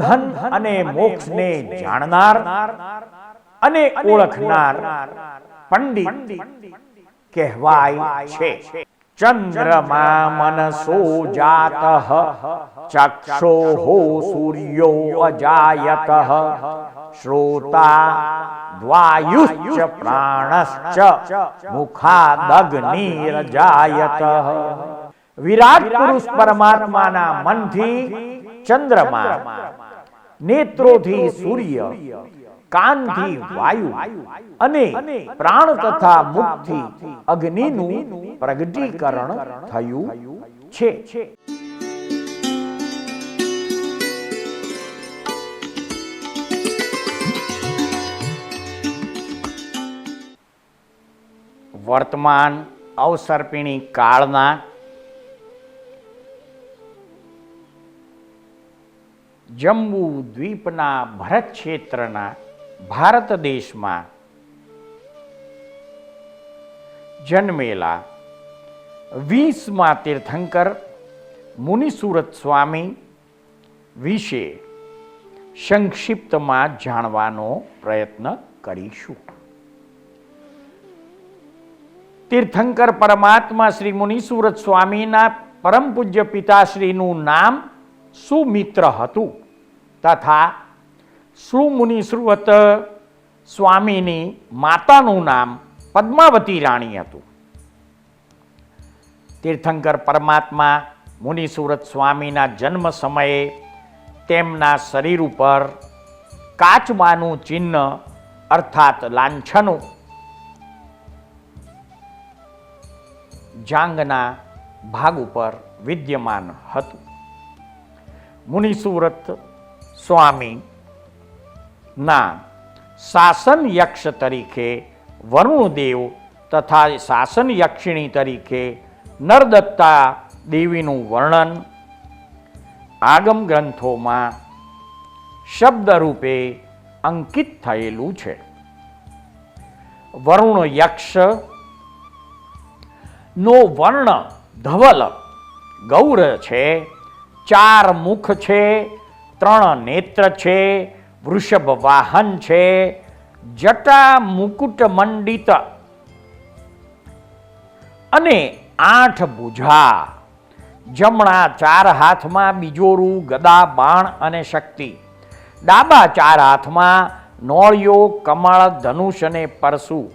બંધન અને મોક્ષને જાણનાર અને ઓળખનાર પંડિત કહેવાય છે. ચંદ્રમા મનસો જાત ચક્ષો સૂર્યો અજાયત, શ્રોતા દ્વાયુશ્ચ પ્રાણશ્ચ, મુખાદગ્નિરજાયત। વિરાટ પુરુષ પરમાત્માના મનથી ચંદ્રમા નેત્રોથી સૂર્ય કાનથી વાયુ અને પ્રાણ તથા મુખથી અગ્નિનું પ્રગટીકરણ થયું છે. વર્તમાન અવસર્પિણી કાળના જમ્બુ દ્વીપના ભરત ક્ષેત્રના ભારત દેશમાં જન્મેલા વીસમાં તીર્થંકર મુનિસુરત સ્વામી વિશે સંક્ષિપ્તમાં જાણવાનો પ્રયત્ન કરીશું. તીર્થંકર પરમાત્મા શ્રી મુનિસુરત સ્વામીના પરમ પૂજ્ય પિતાશ્રીનું નામ સુમિત્ર હતું તથા સુમુનિસુરત સ્વામીની માતાનું નામ પદ્માવતી રાણી હતું. તીર્થંકર પરમાત્મા મુનિસુરત સ્વામીના જન્મ સમયે તેમના શરીર ઉપર કાચબાનું ચિહ્ન અર્થાત લાંછનું જાંગના ભાગ ઉપર વિદ્યમાન હતું. મુનિસુરત સ્વામી ના શાસન યક્ષ તરીકે વરુણદેવ તથા શાસન યક્ષિણી તરીકે નરદત્તા દેવીનું વર્ણન આગમ ગ્રંથોમાં શબ્દરૂપે અંકિત થયેલું છે વરુણ યક્ષ નો વર્ણ ધવલ ગૌર છે ચાર મુખ છે, ત્રણ નેત્ર છે, વૃષભ વાહન છે, જટા મુકુટ મંડિત. અને આઠ ભુજા. જમણા ચાર હાથમાં બીજોરું ગદા, બાણ અને શક્તિ. ડાબા ચાર હાથમાં નોળિયો, કમળ, ધનુષ અને પરશુ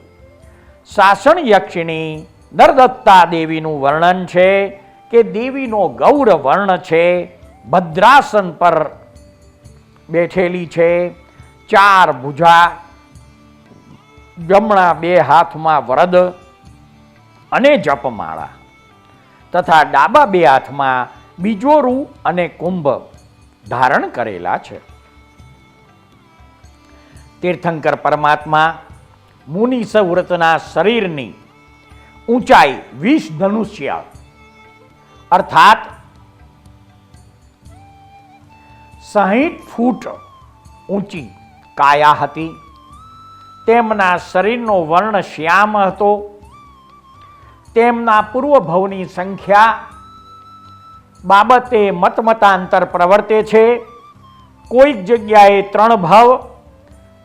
સાસણ યક્ષિણી નરદત્તા દેવીનું વર્ણન છે કે દેવીનો ગૌર વર્ણ છે, ભદ્રાસન પર બેઠેલી છે, ચાર ભુજા જમણા બે હાથમાં વરદ અને જપમાળા તથા ડાબા બે હાથમાં બીજોરું અને કુંભ ધારણ કરેલા છે. તીર્થંકર પરમાત્મા મુનિ સવ્રતના શરીરની ઊંચાઈ વીસ ધનુષ્ય અર્થાત સાહીઠ ફૂટ ઊંચી કાયા હતી. તેમના શરીરનો વર્ણ શ્યામ હતો. તેમના પૂર્વભવની સંખ્યા બાબતે મતમતાંતર પ્રવર્તે છે. કોઈક જગ્યાએ ત્રણ ભાવ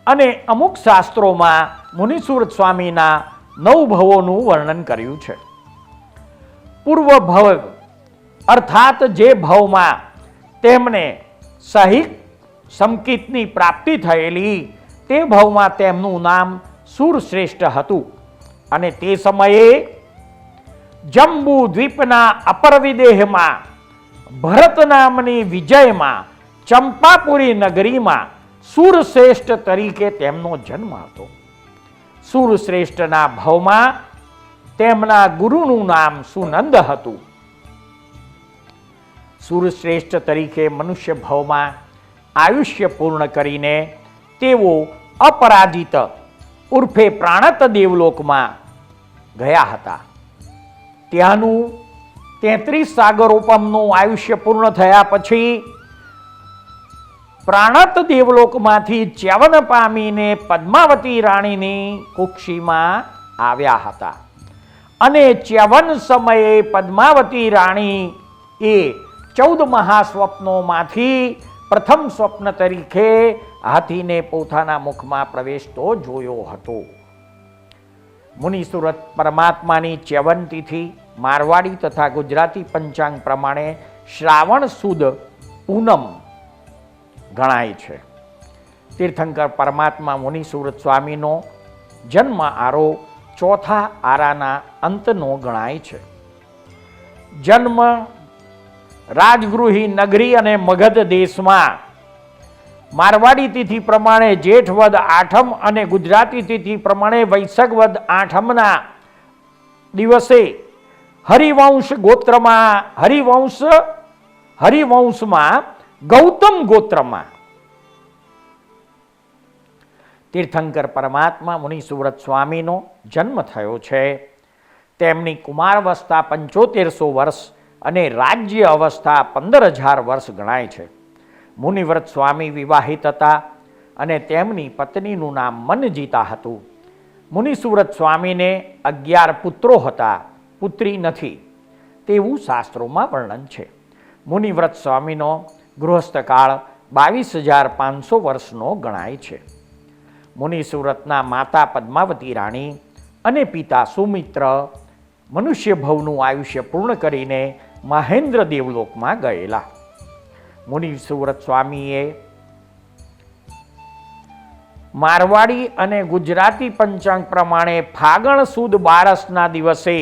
અને અમુક શાસ્ત્રોમાં મુનિસુરત સ્વામીના નવ ભવોનું વર્ણન કર્યું છે. પૂર્વ ભવ અર્થાત જે ભવમાં તેમને સહિક સંકિતની પ્રાપ્તિ થયેલી, તે ભવમાં તેમનું નામ સુરશ્રેષ્ઠ હતું. અને તે સમયે જંબુ દ્વીપના અપર વિદેહમાં ભરત નામની વિજયમાં, ચંપાપુરી નગરીમાં સુરશ્રેષ્ઠ તરીકે તેમનો જન્મ હતો. સુરશ્રેષ્ઠના ભવમાં તેમના ગુરુનું નામ સુનંદ હતું. સુરશ્રેષ્ઠ તરીકે મનુષ્ય ભવમાં આયુષ્ય પૂર્ણ કરીને તેઓ અપરાજિત ઉર્ફે પ્રાણત દેવલોકમાં ગયા હતા. ત્યાંનું તેત્રીસ સાગરોપમનું આયુષ્ય પૂર્ણ થયા પછી પ્રાણત દેવલોકમાંથી ચ્યવન પામીને પદ્માવતી રાણીની કુક્ષીમાં આવ્યા હતા. અને ચ્યવન સમયે પદ્માવતી રાણી એ ચૌદ મહાસ્વપ્નોમાંથી પ્રથમ સ્વપ્ન તરીકે હાથીને પોતાના મુખમાં પ્રવેશતો જોયો હતો. મુનિસુરત પરમાત્માની ચ્યવન મારવાડી તથા ગુજરાતી પંચાંગ પ્રમાણે શ્રાવણ સુદ પૂનમ ગણાય છે. તીર્થંકર પરમાત્મા મુનિસુરત સ્વામીનો જન્મ આરો ચોથા આરાના અંતનો ગણાય છે. જન્મ રાજગૃહી નગરી અને મગધ દેશમાં. મારવાડી તિથિ પ્રમાણે જેઠવદ આઠમ અને ગુજરાતી તિથિ પ્રમાણે વૈશાખ આઠમના દિવસે હરિવંશ ગોત્રમાં, હરિવંશ, હરિવંશમાં, ગૌતમ ગોત્રમાં. તીર્થંકર પરમાત્મા મુનિ સ્વામીનો જન્મ થયો છે. તેમની કુમારવસ્થા પંચોતેરસો વર્ષ અને રાજ્ય અવસ્થા પંદર હજાર વર્ષ ગણાય છે. મુનિવ્રત સ્વામી વિવાહિત હતા અને તેમની પત્નીનું નામ મનજીતા હતું. મુનિસુવ્રત સ્વામીને અગિયાર પુત્રો હતા, પુત્રી નથી. તેવું શાસ્ત્રોમાં વર્ણન છે. મુનિવ્રત સ્વામીનો ગૃહસ્થકાળ બાવીસ હજાર પાંચસો વર્ષનો ગણાય છે. મુનિસુરતના માતા પદ્માવતી રાણી અને પિતા સુમિત્ર મનુષ્ય ભવનું આયુષ્ય પૂર્ણ કરીને મહેન્દ્ર દેવલોકમાં ગયેલા. મુનિ સુવ્રત સ્વામીએ મારવાડી અને ગુજરાતી પંચાંગ પ્રમાણે ફાગણ સુદ બારસના દિવસે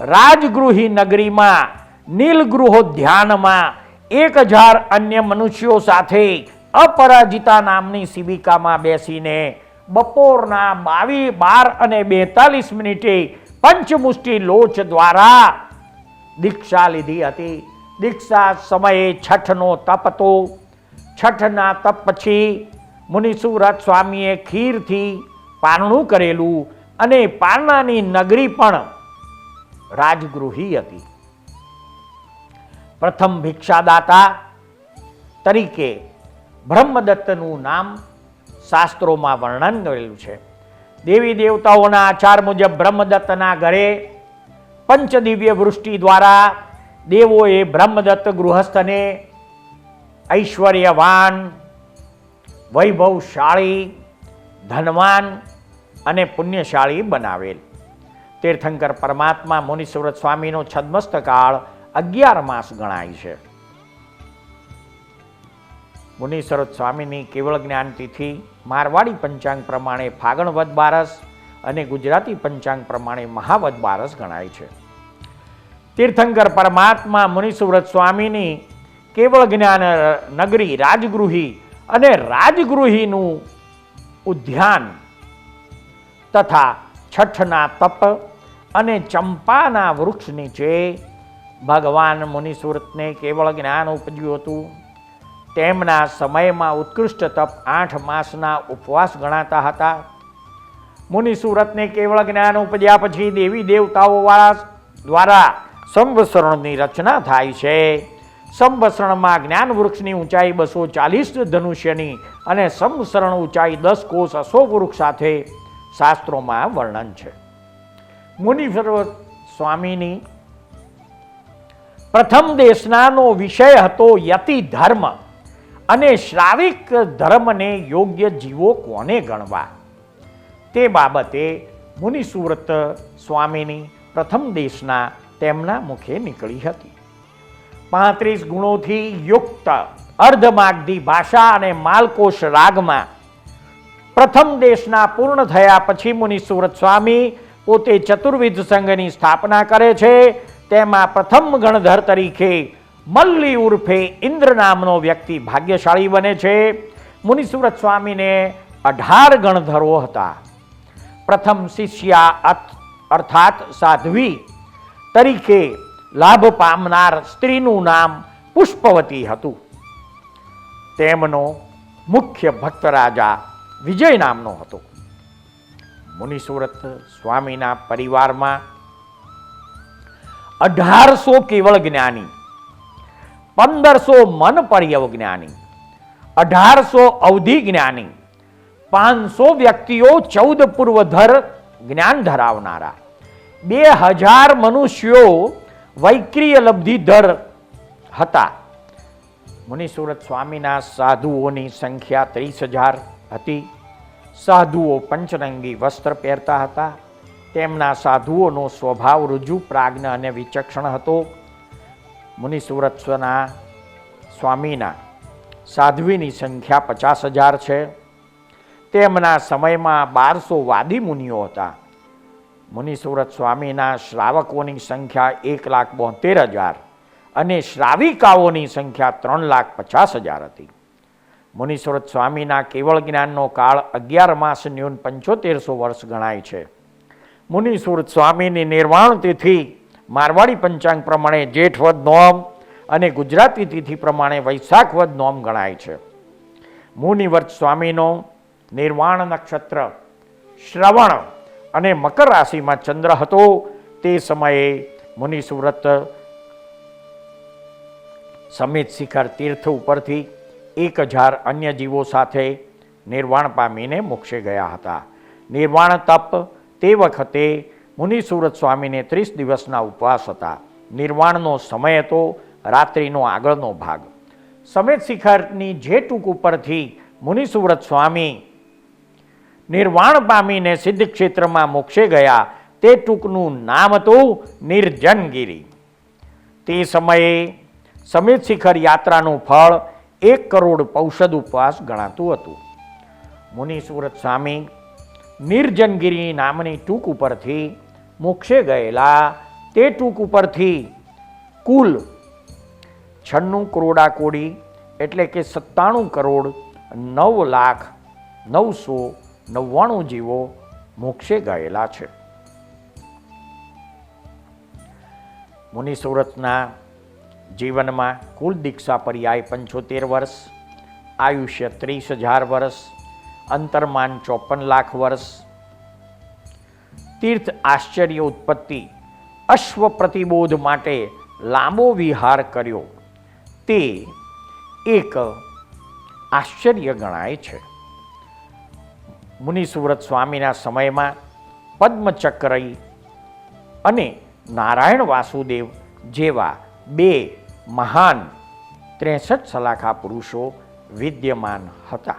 રાજગૃહી નગરીમાં નીલગૃહો ધ્યાનમાં એક હજાર અન્ય મનુષ્યો સાથે અપરાજિતા નામની શિબિકામાં બેસીને બપોરના બાવી બાર અને બેતાલીસ મિનિટે પંચમુષ્ટિ લોચ દ્વારા દીક્ષા લીધી હતી. દીક્ષા સમયે છઠનો તપ હતો છઠના તપ પછી મુનિસુરત સ્વામીએ ખીરથી પારણું કરેલું અને પારણાની નગરી પણ રાજગૃહી હતી. પ્રથમ ભિક્ષાદાતા તરીકે બ્રહ્મદત્તનું નામ શાસ્ત્રોમાં વર્ણન કરેલું છે. દેવી દેવતાઓના આચાર મુજબ બ્રહ્મદત્તના ઘરે પંચદિવ્ય વૃષ્ટિ દ્વારા દેવોએ બ્રહ્મદત્ત ગૃહસ્થને ઐશ્વર્યવાન, વૈભવશાળી, ધનવાન અને પુણ્યશાળી બનાવેલ. તીર્થંકર પરમાત્મા મુનિસુરત સ્વામીનો છદ્મસ્ત કાળ અગિયાર માસ ગણાય છે. મુનિસુરત સ્વામીની કેવળ જ્ઞાન તિથિ મારવાડી પંચાંગ પ્રમાણે ફાગણ વદ બારસ અને ગુજરાતી પંચાંગ પ્રમાણે મહાવદ બારસ ગણાય છે. તીર્થંકર પરમાત્મા મુનિસુવ્રત સ્વામીની કેવળ જ્ઞાન નગરી રાજગૃહી અને રાજગૃહીનું ઉદ્યાન તથા છઠના તપ અને ચંપાના વૃક્ષ નીચે ભગવાન મુનિસુરતને કેવળ જ્ઞાન ઉપજ્યું હતું. તેમના સમયમાં ઉત્કૃષ્ટ તપ આઠ માસના ઉપવાસ ગણાતા હતા. મુનિસુરતને કેવળ જ્ઞાન ઉપજ્યા પછી દેવી દેવતાઓવાળા દ્વારા સંવસરણની રચના થાય છે. સંવસરણમાં જ્ઞાન વૃક્ષની ઊંચાઈ બસો ચાલીસ ધનુષ્યની અને સંવસરણ ઊંચાઈ દસ કોષ અશોક વૃક્ષ સાથે શાસ્ત્રોમાં વર્ણન છે. મુનિસર્વ સ્વામીની પ્રથમ દેશનાનો વિષય હતો યતિ ધર્મ અને શ્રાવિક ધર્મને યોગ્ય જીવો કોને ગણવા? તે બાબતે મુનિસુવ્રત સ્વામીની પ્રથમ દેશના તેમના મુખે નીકળી હતી. પાંત્રીસ ગુણોથી યુક્ત અર્ધમાગધી ભાષા અને માલકોશ રાગમાં પ્રથમ દેશના પૂર્ણ થયા પછી મુનિ સુરત સ્વામી પોતે ચતુર્વિધ સંઘની સ્થાપના કરે છે. તેમાં પ્રથમ ગણધર તરીકે મલ્લી ઉર્ફે ઇન્દ્ર નામનો વ્યક્તિ ભાગ્યશાળી બને છે. મુનિ સુરત સ્વામીને અઢાર ગણધરો હતા. પ્રથમ શિષ્યા અર્થાત સાધ્વી તરીકે લાભ પામનાર સ્ત્રીનું નામ પુષ્પવતી હતું. તેમનો મુખ્ય ભક્ત રાજા વિજય નામનો હતો. મુનિસુરત સ્વામીના પરિવારમાં અઢારસો કેવળ જ્ઞાની, પંદરસો મન પર્યવ જ્ઞાની, અઢારસો અવધિ જ્ઞાની, પાંચસો વ્યક્તિઓ ચૌદ પૂર્વધર જ્ઞાન ધરાવનારા. બે હજાર મનુષ્યો વૈક્રિય લબ્ધિધર હતા. મુનિસુરત સ્વામીના સાધુઓની સંખ્યા ત્રીસ હજાર હતી. સાધુઓ પંચરંગી વસ્ત્ર પહેરતા હતા. તેમના સાધુઓનો સ્વભાવ રુજુ પ્રાજ્ઞ અને વિચક્ષણ હતો. મુનિસુરતના સ્વામીના સાધ્વીની સંખ્યા પચાસ હજાર છે. તેમના સમયમાં બારસો વાદી મુનિઓ હતા. મુનિસુરત સ્વામીના શ્રાવકોની સંખ્યા એક લાખ બોતેર હજાર અને શ્રાવિકાઓની સંખ્યા ત્રણ લાખ પચાસ હજાર હતી. મુનિસુરત સ્વામીના કેવળ જ્ઞાનનો કાળ અગિયાર માસ ન્યૂન પંચોતેરસો વર્ષ ગણાય છે. મુનિસુરત સ્વામીની નિર્વાણ તિથિ મારવાડી પંચાંગ પ્રમાણે જેઠવદ નોમ અને ગુજરાતી તિથિ પ્રમાણે વૈશાખવદ નોમ ગણાય છે. મુનિવર્ત સ્વામીનો નિર્વાણ નક્ષત્ર શ્રવણ અને મકર રાશિમાં ચંદ્ર હતો, તે સમયે મુનિસુવ્રત સમિત શિખર તીર્થ ઉપરથી એક હજાર અન્ય જીવો સાથે નિર્વાણ પામીને મોક્ષે ગયા હતા. નિર્વાણ તપ તે વખતે મુનિસુરત સ્વામીને ત્રીસ દિવસના ઉપવાસ હતા. નિર્વાણનો સમય હતો, રાત્રિનો આગળનો ભાગ. સમેત શિખરની જે ટૂંક ઉપરથી મુનિસુવ્રત સ્વામી નિર્વાણ પામીને સિદ્ધ ક્ષેત્રમાં મોક્ષે ગયા. તે ટૂંકનું નામ હતું નિર્જનગીરી. તે સમયે સમિત શિખર યાત્રાનું ફળ એક કરોડ પૌષદ ઉપવાસ ગણાતું હતું. મુનિસુરત સ્વામી નિર્જનગીરી નામની ટૂંક ઉપરથી મોક્ષે ગયેલા. તે ટૂંક ઉપરથી કુલ છન્નું કરોડા કોડી એટલે કે સત્તાણું કરોડ નવ લાખ નવસો નવ્વાણું જીવો મોક્ષે ગયેલા છે. મુનિસુરતના જીવનમાં કુલ દીક્ષા પર્યાય પંચોતેર વર્ષ, આયુષ્ય ત્રીસ હજાર વર્ષ, અંતર્માન ચોપન લાખ વર્ષ. તીર્થ આશ્ચર્ય ઉત્પત્તિ અશ્વ પ્રતિબોધ માટે લાંબો વિહાર કર્યો. તે એક આશ્ચર્ય ગણાય છે. મુનિસુવ્રત સ્વામીના સમયમાં પદ્મચક્રઈ અને નારાયણ વાસુદેવ જેવા બે મહાન ત્રેસઠ સલાખા પુરુષો વિદ્યમાન હતા.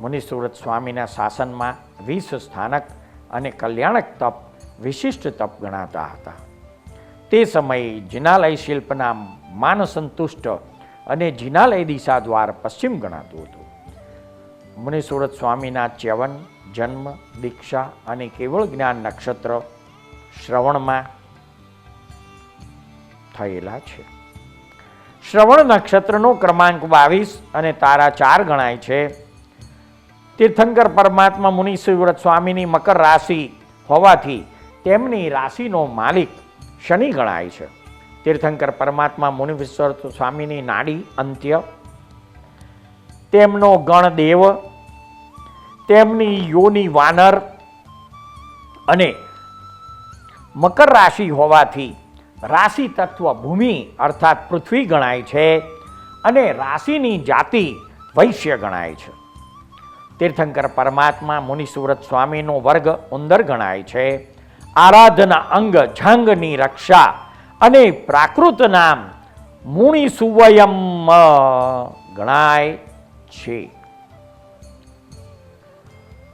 મુનિસુવ્રત સ્વામીના શાસનમાં વીસ સ્થાનક અને કલ્યાણક તપ વિશિષ્ટ તપ ગણાતા હતા. તે સમયે જિનાલય શિલ્પના માનસંતુષ્ટ અને જિનાલય દિશા દ્વાર પશ્ચિમ ગણાતું હતું. મુનિસુરત સ્વામીના ચ્યવન, જન્મ, દીક્ષા અને કેવળ જ્ઞાન નક્ષત્ર શ્રવણમાં થયેલા છે. શ્રવણ નક્ષત્રનો ક્રમાંક બાવીસ અને તારા ચાર ગણાય છે. તીર્થંકર પરમાત્મા મુનિ શિવવ્રત સ્વામીની મકર રાશિ હોવાથી તેમની રાશિનો માલિક શનિ ગણાય છે. તીર્થંકર પરમાત્મા મુનિ સ્વામીની નાડી અંત્ય તેમનો ગણ દેવ તેમની યોની વાનર અને મકર રાશિ હોવાથી રાશિ તત્વ ભૂમિ અર્થાત પૃથ્વી ગણાય છે અને રાશિની જાતિ વૈશ્ય ગણાય છે. તીર્થંકર પરમાત્મા મુનિસુરત સ્વામીનો વર્ગ ઉંદર ગણાય છે. આરાધના અંગ જંગની રક્ષા અને પ્રાકૃત નામ મુનિસુવયમ ગણાય. છે.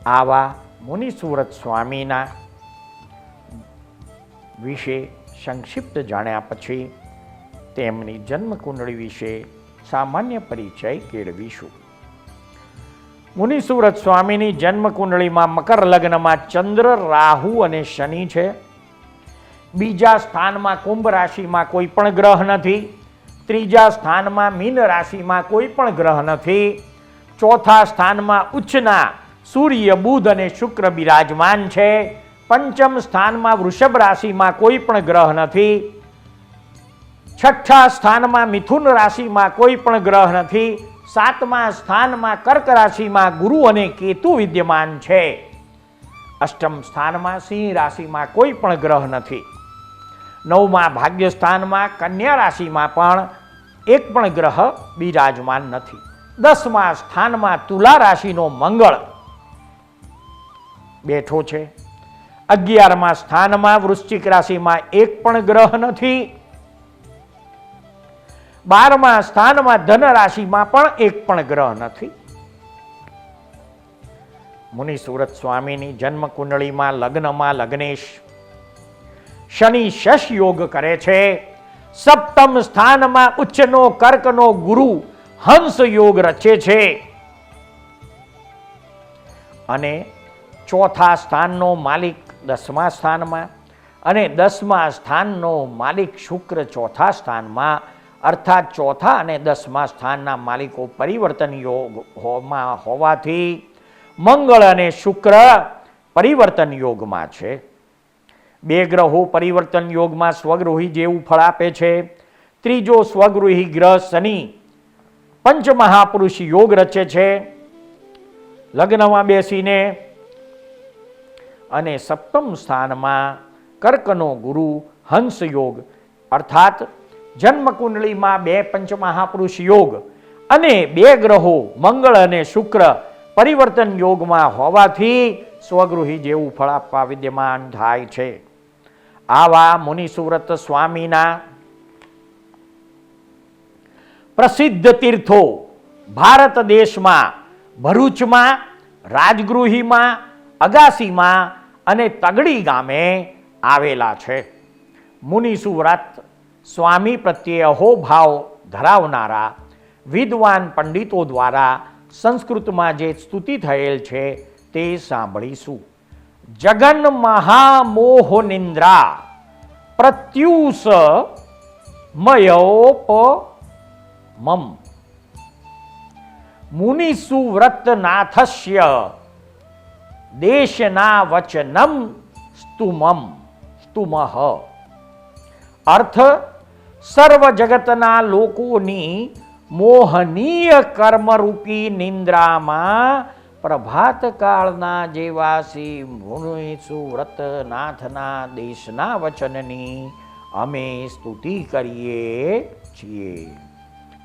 આવા મુનિસુરત સ્વામીના વિશે સંક્ષિપ્ત જાણ્યા પછી તેમની જન્મકુંડળી વિશે સામાન્ય પરિચય કેળવીશું. મુનિસુરત સ્વામીની જન્મકુંડળીમાં મકર લગ્નમાં ચંદ્ર, રાહુ અને શનિ છે. બીજા સ્થાનમાં કુંભ રાશિમાં કોઈ પણ ગ્રહ નથી. ત્રીજા સ્થાનમાં મીન રાશિમાં કોઈ પણ ગ્રહ નથી. ચોથા સ્થાનમાં ઉચ્ચના સૂર્ય, બુધ અને શુક્ર બિરાજમાન છે. પંચમ સ્થાનમાં વૃષભ રાશિમાં કોઈ પણ ગ્રહ નથી. છઠ્ઠા સ્થાનમાં મિથુન રાશિમાં કોઈ પણ ગ્રહ નથી. સાતમા સ્થાનમાં કર્ક રાશિમાં ગુરુ અને કેતુ વિદ્યમાન છે. અષ્ટમ સ્થાનમાં સિંહ રાશિમાં કોઈ પણ ગ્રહ નથી. નવમા ભાગ્ય સ્થાનમાં કન્યા રાશિમાં પણ એક પણ ગ્રહ બિરાજમાન નથી. દસમા સ્થાનમાં તુલા રાશિનો મંગળ બેઠો છે. અગિયારમા સ્થાનમાં વૃશ્ચિક રાશિમાં એક પણ ગ્રહ નથી. બારમા સ્થાનમાં ધન રાશિમાં પણ એક પણ ગ્રહ નથી. મુનિ સુરત સ્વામીની જન્મ કુંડળીમાં લગ્નમાં લગ્નેશ શનિ શશ યોગ કરે છે. સપ્તમ સ્થાનમાં ઉચ્ચનો કર્કનો ગુરુ હંસ યોગ રચે છે. અને ચોથા સ્થાનનો માલિક દસમા સ્થાનમાં અને દસમા સ્થાનનો માલિક શુક્ર ચોથા સ્થાનમાં, અર્થાત ચોથા અને દસમા સ્થાનના માલિકો પરિવર્તન યોગ હોવાથી મંગળ અને શુક્ર પરિવર્તન યોગમાં છે. બે ગ્રહો પરિવર્તન યોગમાં સ્વગૃહી જેવું ફળ આપે છે. ત્રીજો સ્વગૃહી ગ્રહ શનિ પંચમહાપુરુષ યોગ રચે છે. લગ્નમાં બેસીને અને સપ્તમ સ્થાનમાં કર્કનો ગુરુ હંસ યોગ, અર્થાત જન્મકુંડળીમાં બે પંચમહાપુરુષ યોગ અને બે ગ્રહો, મંગળ અને શુક્ર, પરિવર્તન યોગમાં હોવાથી સ્વગૃહી જેવું ફળ આપવા વિદ્યમાન થાય છે. આવા મુનિસુવ્રત સ્વામીના પ્રસિદ્ધ તીર્થો ભારત દેશમાં, ભરૂચમાં, રાજગૃહીમાં, અગાસીમાં અને તગડી ગામે આવેલા છે. મુનિસુવ્રત સ્વામી પ્રત્યે અહોભાવ ધરાવનારા વિદ્વાન પંડિતો દ્વારા સંસ્કૃતમાં જે સ્તુતિ થયેલ છે તે સાંભળીશું. જગન મહામોહ નિંદ્રા પ્રત્યુષ મયોપ મમ. મુનિ સુવ્રત નાથસ્ય દેશના વચનમ સ્તુમમ. સ્તુમહ. અર્થ સર્વ જગતના લોકોની મોહનીય કર્મરૂપી નિંદ્રામાં પ્રભાત કાળના જેવા મુનિ સુવ્રત નાથના દેશના વચનની અમે સ્તુતિ કરીએ છીએ.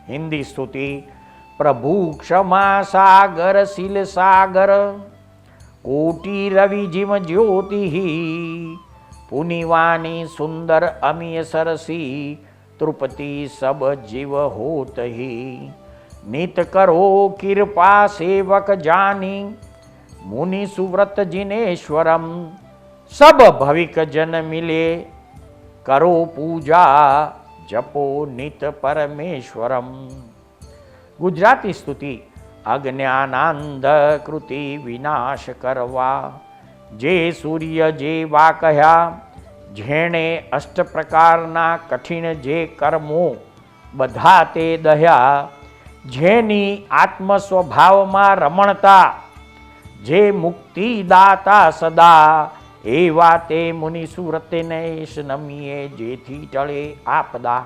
હિન્દી સ્તુતિ, પ્રભુ ક્ષમા સાગર, શીલ સાગર, કોટી રવિ જીમ જ્યોતિ પુનિવાની સુંદર અમિય સરસી, તૃપતિ સબ જીવ હોત નિત કરો કૃપા સેવક જાની, મુનિ સુવ્રત જિનેશ્વરમ, સબ ભવિક જન મિલે, કરો પૂજા જપો નિત પરમેશ્વરમ. ગુજરાતી સ્તુતિ અજ્ઞાનાંધ કૃતિ વિનાશ કરવા. જે સૂર્ય જેવા કહ્યા, જેણે અષ્ટ પ્રકારના કઠિન જે કર્મો બધા તે દહ્યા. જેની આત્મ સ્વભાવમાં રમણતા, જે મુક્તિદાતા સદા. એવા તે મુનિ સુરતને નમીએ જેથી ટળે આપદા.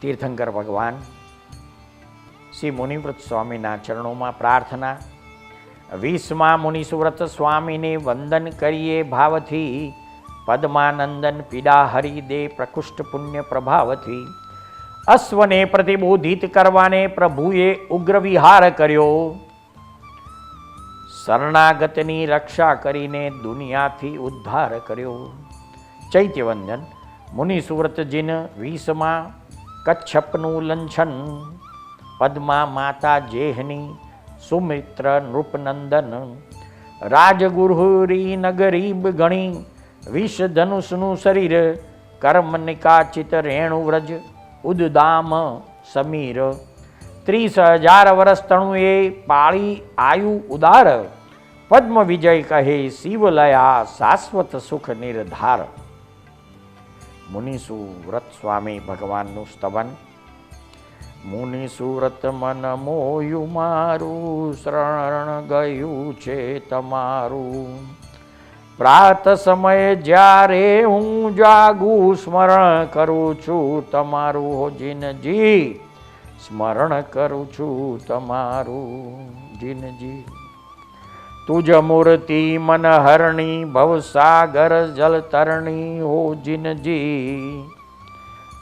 તીર્થંકર ભગવાન, શ્રી મુનિવ્રત સ્વામીના ચરણોમાં પ્રાર્થના, વીસમાં મુનિસુવ્રત સ્વામીને વંદન કરીએ ભાવથી, પદ્માનંદન પીડા હરિદે પ્રકુષ્ઠ પુણ્ય પ્રભાવથી. અશ્વને પ્રતિબોધિત કરવાને પ્રભુએ ઉગ્ર વિહાર કર્યો. શરણાગતની રક્ષા કરીને દુનિયાથી ઉદ્ધાર કર્યો. ચૈત્યવંદન મુનિ સુવ્રતજીન વીસમાં કચ્છપનું લંછન. પદ્મા માતા જેહની સુમિત્ર નૃપનંદન. રાજગુરુરી નગરીબ ગણી વિષ ધનુષનું શરીર, કર્મ નિકાચિત રેણુવ્રજ, ઉદદામ સમીર. ત્રીસ હજાર વર્ષ તણુએ પાળી આયુ ઉદાર. પદ્મ વિજય કહે શિવલયા શાશ્વત સુખ નિર્ધાર. મુનિસુ વ્રત સ્વામી ભગવાનનું સ્તવન. મુનિ સુરત મન મોયું મારું, શરણ ગયું છે તમારું. પ્રાત સમયે જ્યારે હું જાગું, સ્મરણ કરું છું તમારું હો જીનજી. સ્મરણ કરું છું તમારું, જીનજી. તુજ મૂર્તિ મનહરણી ભવસાગર જલતરણી હો જીનજી.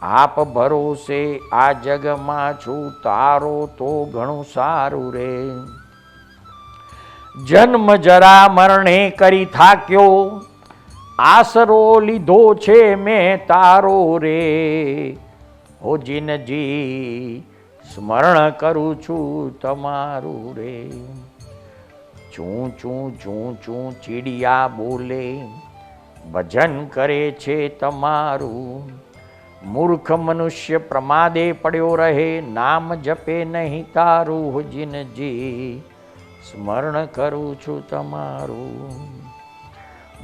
આપ ભરોસે આ જગમાં છું, તારો તો ઘણું સારું રે. જન્મ જરા મરણે કરી થાક્યો આસરો લીધો છે મેં તારો રે. હો જીનજી સ્મરણ કરું છું તમારું રે. ચૂં ચૂં ચૂં ચૂં, ચીડિયા બોલે. ભજન કરે છે તમારું. મૂર્ખ મનુષ્ય પ્રમાદે પડ્યો રહે. નામ જપે નહીં તારું જીનજી સ્મરણ કરું છું તમારું.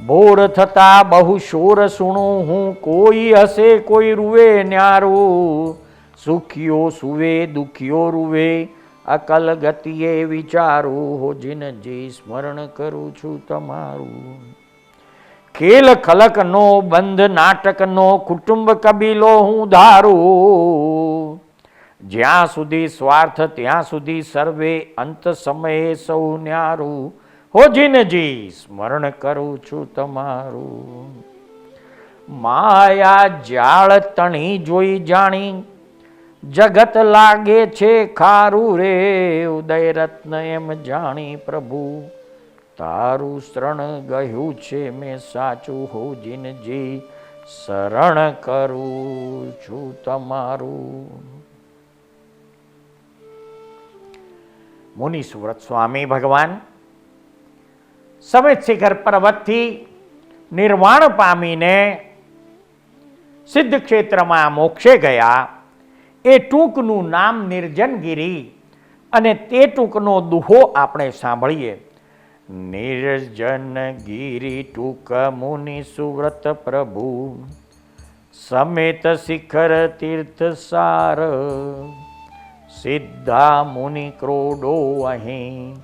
બોર થતા બહુ શોર સુણું હું. કોઈ હશે કોઈ રૂવે ન્યારું. સુખીઓ સુવે દુખીઓ રૂવે. અકલ ગતિએ વિચારું, હો જીનજી સ્મરણ કરું છું તમારું. ખેલ ખલકનો, બંધ નાટકનો, કુટુંબ કબીલો હું ધારું. જ્યાં સુધી સ્વાર્થ, ત્યાં સુધી સર્વે અંત સમયે સૌ ન્યારું. હો જીનજી સ્મરણ કરું છું તમારું. માયા જાળ તણી જોઈ જાણી જગત લાગે છે ખારું રે ઉદય રત્ન એમ જાણી પ્રભુ. તારું શરણ ગયું છે, મેં સાચું હો જીનજી, શરણ કરું છું તમારું. મુનિ સુવ્રત સ્વામી ભગવાન સમેત શિખર પર્વતથી નિર્વાણ પામીને સિદ્ધ ક્ષેત્રમાં મોક્ષે ગયા. એ ટૂંકનું નામ નિર્જનગીરી અને તે ટૂંકનો દુહો આપણે સાંભળીએ. નિર્જન ગીરી ટૂંક મુનિ સુવ્રત પ્રભુ, સમેત શિખર તીર્થ સાર, સિદ્ધા મુનિ ક્રોડો અહીં,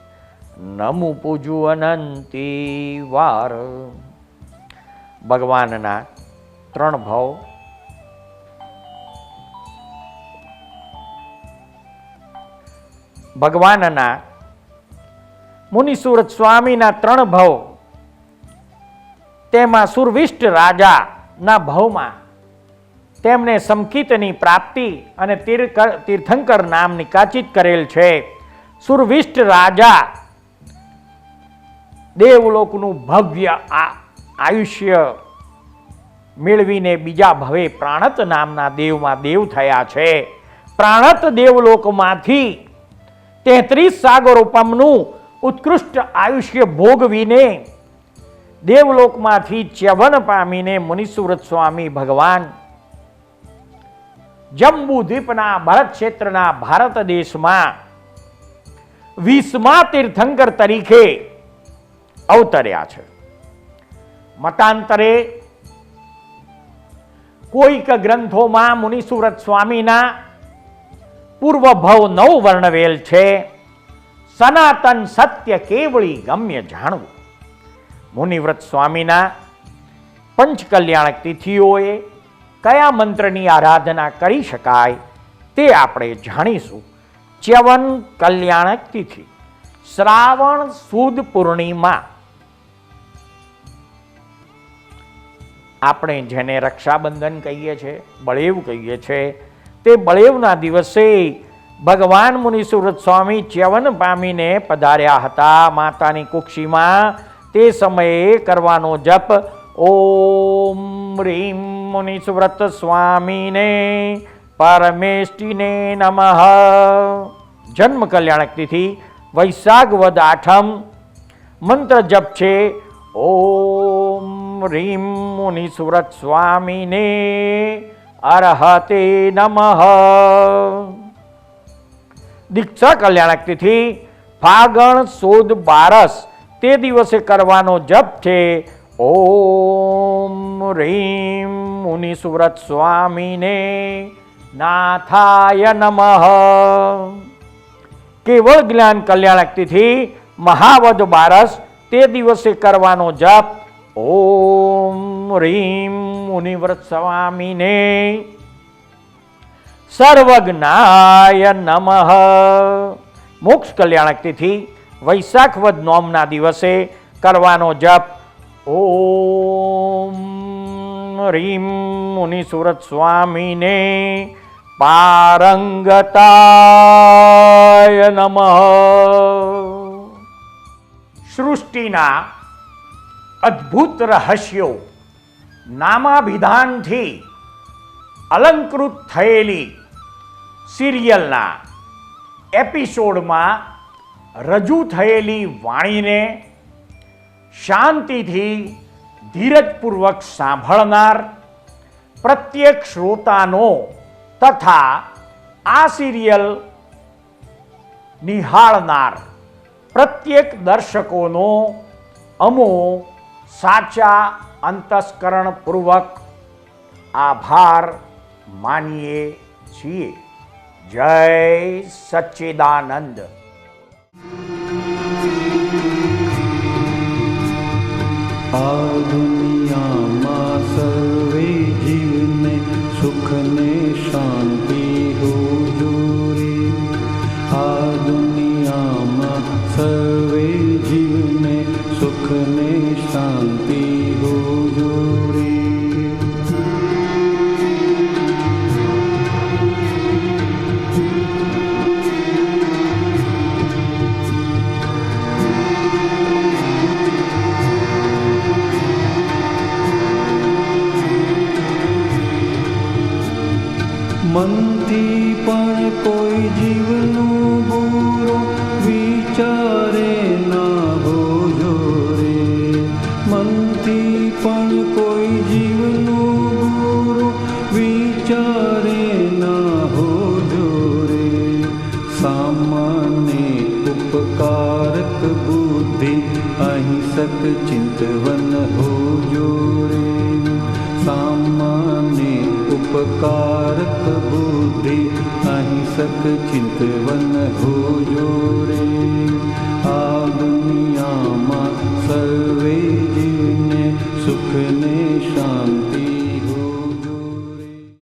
નમુ પૂજુ અનંતી વાર. ભગવાનના ત્રણ ભાવ ભગવાનના મુનિસુરત સ્વામીના ત્રણ ભવ, તેમાં સુરવિષ્ટ રાજાના ભવમાં તેમને સમકિતની પ્રાપ્તિ અને તીર્થંકર નામ નિકાચિત કરેલ છે. સુરવિષ્ટ રાજા દેવલોકનું ભવ્ય આ, આયુષ્ય મેળવીને બીજા ભવે પ્રાણત નામના દેવમાં દેવ થયા છે. પ્રાણત દેવલોકમાંથી તેત્રીસ સાગરોપમનું ઉત્કૃષ્ટ આયુષ્ય ભોગવીને દેવલોકમાંથી ચ્યવન પામીને મુનિસુવ્રત સ્વામી ભગવાન. જંબુ દ્વીપના ભરત ક્ષેત્રના ભારત દેશમાં વીસમા તીર્થંકર તરીકે અવતર્યા છે. મતાંતરે કોઈક ગ્રંથોમાં મુનિસુરત સ્વામીના પૂર્વ ભવ નવ વર્ણવેલ છે. સનાતન સત્ય કેવળી ગમ્ય જાણવું. મુનિવ્રત સ્વામીના પંચકલ્યાણક તિથિઓએ કયા મંત્રની આરાધના કરી શકાય તે આપણે જાણીશું. ચ્યવન કલ્યાણક તિથિ, શ્રાવણ સુદ પૂર્ણિમા. આપણે જેને રક્ષાબંધન કહીએ છીએ બળેવ કહીએ છીએ તે બળેવના દિવસે ભગવાન મુનિસુરત સ્વામી ચ્યવન પામીને પધાર્યા હતા. માતાની કુક્ષીમાં તે સમયે કરવાનો જપ ઓમ રીમ મુનિસુવ્રત સ્વામીને પરમેષ્ટિને નમઃ. જન્મ કલ્યાણક તિથિ વૈશાખ વદ આઠમ. મંત્ર જપ છે ઓમ રીમ મુનિસુરત સ્વામીને અર્હતે નમઃ. દીક્ષા કલ્યાણક તિથિ, ફાગણ સુદ બારસ, તે દિવસે કરવાનો જપ છે. ઓમ રીમ મુનિસુવ્રત સ્વામીને નાથાય નમઃ. કેવળ જ્ઞાન કલ્યાણક તિથિ, મહાવદ બારસ, તે દિવસે કરવાનો જપ. ઓમ રીમ મુનિવ્રત સ્વામીને સર્વજ્ઞાય નમઃ મોક્ષ કલ્યાણક તિથિ વૈશાખ વદ નોમના દિવસે કરવાનો જપ ઓમ રીમ મુનિસુરત સ્વામીને પારંગતાય નમ સૃષ્ટિના અદ્ભુત રહસ્યો નામાભિધાનથી અલંકૃત થયેલી સિરિયલના એપિસોડમાં રજૂ થયેલી વાણીને શાંતિથી ધીરજપૂર્વક સાંભળનાર પ્રત્યેક શ્રોતાનો તથા આ સિરિયલ નિહાળનાર પ્રત્યેક દર્શકોનો અમો સાચા અંતસ્કરણપૂર્વક આભાર માનીએ છીએ. જય સચ્ચિદાનંદ આ દુનિયામાં સર્વે જીવને સુખ ને શાંતિ